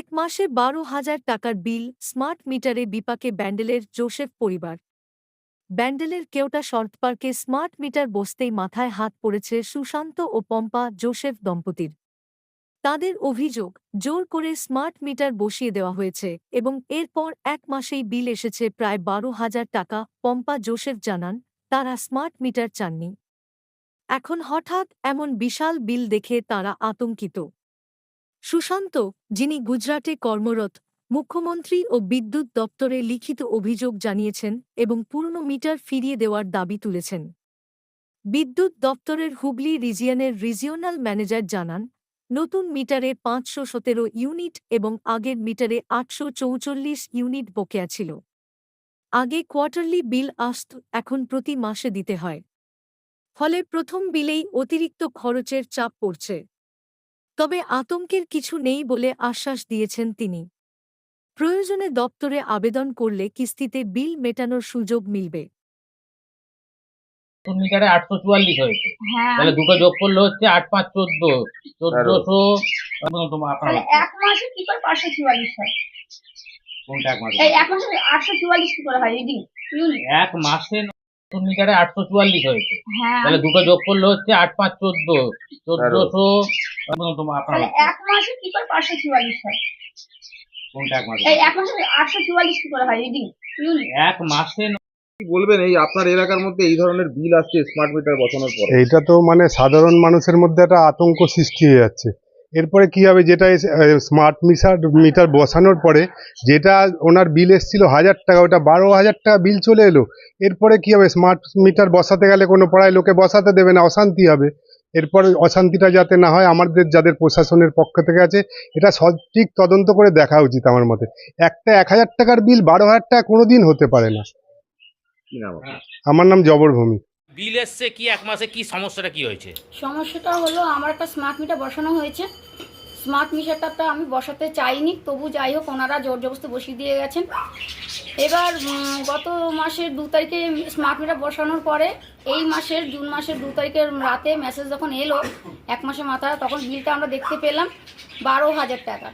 এক মাসে বারো হাজার টাকার বিল স্মার্ট মিটারে বিপাকে ব্যান্ডেলের জোসেফ পরিবার। ব্যান্ডেলের কেওটা শর্ট পার্কে স্মার্ট মিটার বসতেই মাথায় হাত পড়েছে সুশান্ত ও পম্পা জোসেফ দম্পতির। তাদের অভিযোগ, জোর করে স্মার্ট মিটার বসিয়ে দেওয়া হয়েছে এবং এরপর এক মাসেই বিল এসেছে প্রায় বারো হাজার টাকা, পম্পা জোসেফ জানান, তারা স্মার্ট মিটার চাননি। এখন হঠাৎ এমন বিশাল বিল দেখে তারা আতঙ্কিত। সুশান্ত, যিনি গুজরাটে কর্মরত, মুখ্যমন্ত্রী ও বিদ্যুৎ দপ্তরে লিখিত অভিযোগ জানিয়েছেন এবং পুরনো মিটার ফিরিয়ে দেওয়ার দাবি তুলেছেন। বিদ্যুৎ দপ্তরের হুগলি রিজিয়নের রিজিওনাল ম্যানেজার জানান, নতুন মিটারে পাঁচশো সতেরো ইউনিট এবং আগের মিটারে আটশো চৌচল্লিশ ইউনিট বকেয়া ছিল। আগে কোয়ার্টারলি বিল আসত, এখন প্রতি মাসে দিতে হয়। ফলে প্রথম বিলেই অতিরিক্ত খরচের চাপ পড়ছে। তবে আতঙ্কের কিছু নেই বলে আশ্বাস দিয়েছেন তিনি। প্রয়োজনে দপ্তরে আবেদন করলে কিস্তিতে বিল মেটানোর সুযোগ মিলবে। মিটারে আটশো চুয়াল্লিশ হয়েছে। হ্যাঁ তাহলে দুটো যোগ করলে হচ্ছে আট পাঁচ চোদ্দ। চোদ্দশো এক মাসে কি করে পাঁচশো চুয়াল্লিশ হয়? কোনটা এক মাসে? এই এক মাসে আটশো চুয়াল্লিশ কি করে হয় রিডিং এক মাসে নতুন মিটারে আটশো চুয়াল্লিশ হয়েছে। হ্যাঁ। তাহলে দুটো যোগ করলে হচ্ছে আট পাঁচ চোদ্দ। চোদ্দশো তাহলে এক মাসে কি করে? পাঁচশো চুয়াল্লিশ হয়। কোনটা এক মাসে? এই এক মাসে আটশো চুয়াল্লিশ কি করে হয় রিডিং এক মাসে কি বলবেন এই আপনার এলাকার মধ্যে এই ধরনের বিল আসছে স্মার্ট মিটার বসানোর পরে? এইটা তো মানে সাধারণ মানুষের মধ্যে একটা আতঙ্ক সৃষ্টি হয়ে যাচ্ছে। এরপরে কি হবে যেটা স্মার্ট মিটার মিটার বসানোর পরে যেটা ওনার বিল এসেছিল হাজার টাকা ওটা বারো হাজার টাকা বিল চলে এলো। এরপরে কি হবে স্মার্ট মিটার বসাতে গেলে কোনো পাড়ায় লোকে বসাতে দেবে না অশান্তি হবে। এরপরে অশান্তিটা যাতে না হয় আমাদের যাদের প্রশাসনের পক্ষ থেকে আছে এটা সঠিক তদন্ত করে দেখা উচিত আমার মতে। একটা এক হাজার টাকার বিল বারো হাজার টাকা কোনো দিন হতে পারে না। নাম? আমার নাম জবরভূমি বিল এসছে কি এক মাসে কি সমস্যাটা কি হয়েছে? সমস্যাটা হলো আমার একটা স্মার্ট মিটার বসানো হয়েছে। স্মার্ট মিটারটা আমি বসাতে চাইনি, তবু যাই হোক ওনারা জোর জবস্তি বসিয়ে দিয়ে গেছেন। এবার গত মাসের দু তারিখে স্মার্ট মিটার বসানোর পরে, এই মাসের জুন মাসের দু তারিখের রাতে মেসেজ যখন এলো, এক মাসের মাথায় তখন বিলটা আমরা দেখতে পেলাম, বারো হাজার টাকা।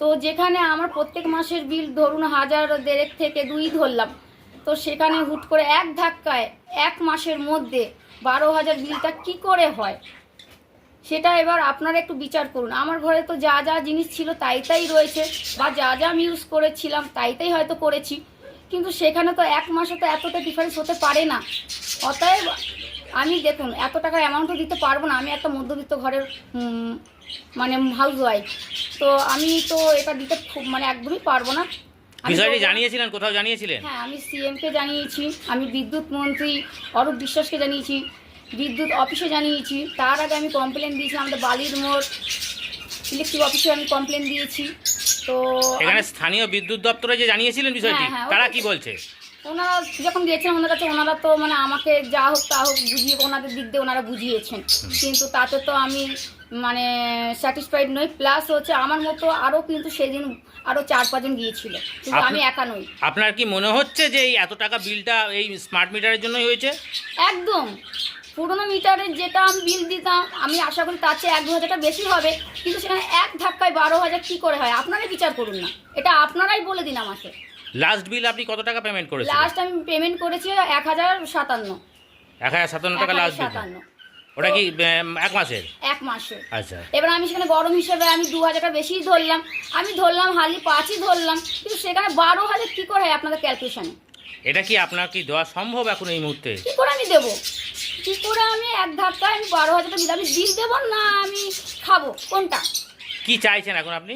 তো যেখানে আমার প্রত্যেক মাসের বিল ধরুন হাজার দেড়েক থেকে দুই ধরলাম, তো সেখানে হুট করে এক ধাক্কায় এক মাসের মধ্যে বারো হাজার বিলটা কি করে হয়? সেটা এবার আপনারা একটু বিচার করুন। আমার ঘরে তো যা যা জিনিস ছিল তাই তাই রয়েছে বা যা যা আমি ইউজ করেছিলাম তাই তাই হয়তো করেছি। কিন্তু সেখানে তো এক মাসে তো এতটা ডিফারেন্স হতে পারে না। অতএব আমি দেখুন এত টাকা অ্যামাউন্টও দিতে পারব না। আমি একটা মধ্যবিত্ত ঘরের মানে হাউস ওয়াইফ তো আমি তো এটা দিতে খুব মানে একদমই পারব না। বিষয়টি জানিয়েছিলেন কোথাও জানিয়েছিলেন? হ্যাঁ আমি সিএমকে জানিয়েছি আমি বিদ্যুৎ মন্ত্রী অরূপ বিশ্বাসকে জানিয়েছি। বিদ্যুৎ অফিসে জানিয়েছি। তার আগে আমি কমপ্লেন দিয়েছি আমাদের বালির মোড় ইলেকট্রিক অফিসে আমি কমপ্লেন দিয়েছি। তো এখানে স্থানীয় বিদ্যুৎ দপ্তরে যে জানিয়েছিলেন বিষয়টি হ্যাঁ, হ্যাঁ, তারা। কি বলছে? ওনারা যখন গিয়েছেন ওনার কাছে ওনারা তো মানে আমাকে যা হোক তা হোক বুঝিয়ে ওনাদের দিক দিয়ে ওনারা বুঝিয়েছেন। কিন্তু তাতে তো আমি মানে স্যাটিসফাইড নই। প্লাস হচ্ছে আমার মতো আরও কিন্তু সেদিন আরও চার পাঁচজন গিয়েছিল। কিন্তু আমি একা নই। আপনার কি মনে হচ্ছে যে এই এত টাকা বিলটা এই স্মার্ট মিটারের জন্যই হয়েছে? একদম। পুরোনো মিটারের যেটা আমি বিল দিতাম আমি আশা করি তার চেয়ে এক দু হাজার টাকা বেশি হবে কিন্তু সেখানে এক ধাক্কায় বারো হাজার কী করে হয়? আপনারাই বিচার করুন না। এটা আপনারাই বলে দিন আমাকে। লাস্ট বিল আপনি কত টাকা পেমেন্ট করেছেন লাস্ট আমি পেমেন্ট করেছি এক হাজার সাতান্ন। এক হাজার সাতান্ন টাকা লাস্ট বিল সাতান্ন। ওটা কি উম, এক মাসের? এক মাসে আচ্ছা। এবার আমি সেখানে গরম হিসেবে আমি দু হাজার টাকা বেশিই ধরলাম আমি ধরলাম হালি পাঁচই ধরলাম কিন্তু সেখানে বারো হাজার কী করে হয় আপনাদের ক্যালকুলেশনে এটা কি আপনার কি দেওয়া সম্ভব এখন এই মুহূর্তে? কী করে আমি দেবো? কী করে আমি এক ধাক্কায় আমি বারো হাজার টাকা দিলাম? আমি বিল দেবো না, আমি খাব। কোনটা? কি চাইছেন এখন আপনি?